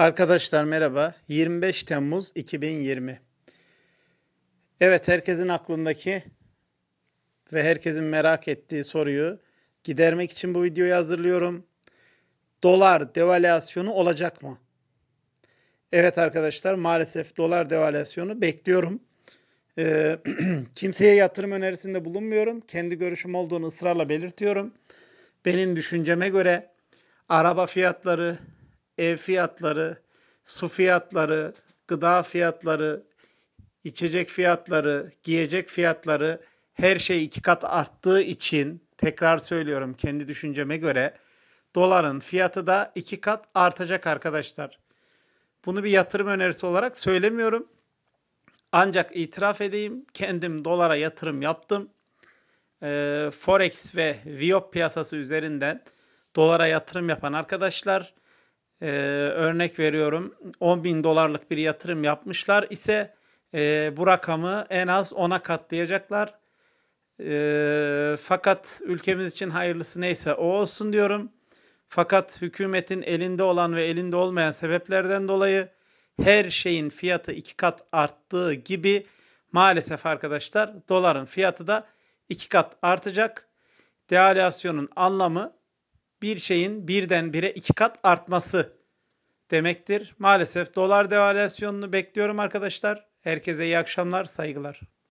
Arkadaşlar merhaba. 25 Temmuz 2020. Evet herkesin aklındaki ve herkesin merak ettiği soruyu gidermek için bu videoyu hazırlıyorum. Dolar devalüasyonu olacak mı? Evet arkadaşlar maalesef dolar devalüasyonu bekliyorum. Ee, kimseye yatırım önerisinde bulunmuyorum. Kendi görüşüm olduğunu ısrarla belirtiyorum. Benim düşünceme göre araba fiyatları, ev fiyatları, su fiyatları, gıda fiyatları, içecek fiyatları, giyecek fiyatları her şey iki kat arttığı için tekrar söylüyorum kendi düşünceme göre doların fiyatı da iki kat artacak arkadaşlar. Bunu bir yatırım önerisi olarak söylemiyorum. Ancak itiraf edeyim kendim dolara yatırım yaptım. Ee, Forex ve Viop piyasası üzerinden dolara yatırım yapan arkadaşlar e, örnek veriyorum 10 bin dolarlık bir yatırım yapmışlar ise e, bu rakamı en az 10'a katlayacaklar. E, fakat ülkemiz için hayırlısı neyse o olsun diyorum. Fakat hükümetin elinde olan ve elinde olmayan sebeplerden dolayı her şeyin fiyatı iki kat arttığı gibi maalesef arkadaşlar doların fiyatı da iki kat artacak. Devalüasyonun anlamı bir şeyin birdenbire iki kat artması demektir. Maalesef dolar devalüasyonunu bekliyorum arkadaşlar. Herkese iyi akşamlar, saygılar.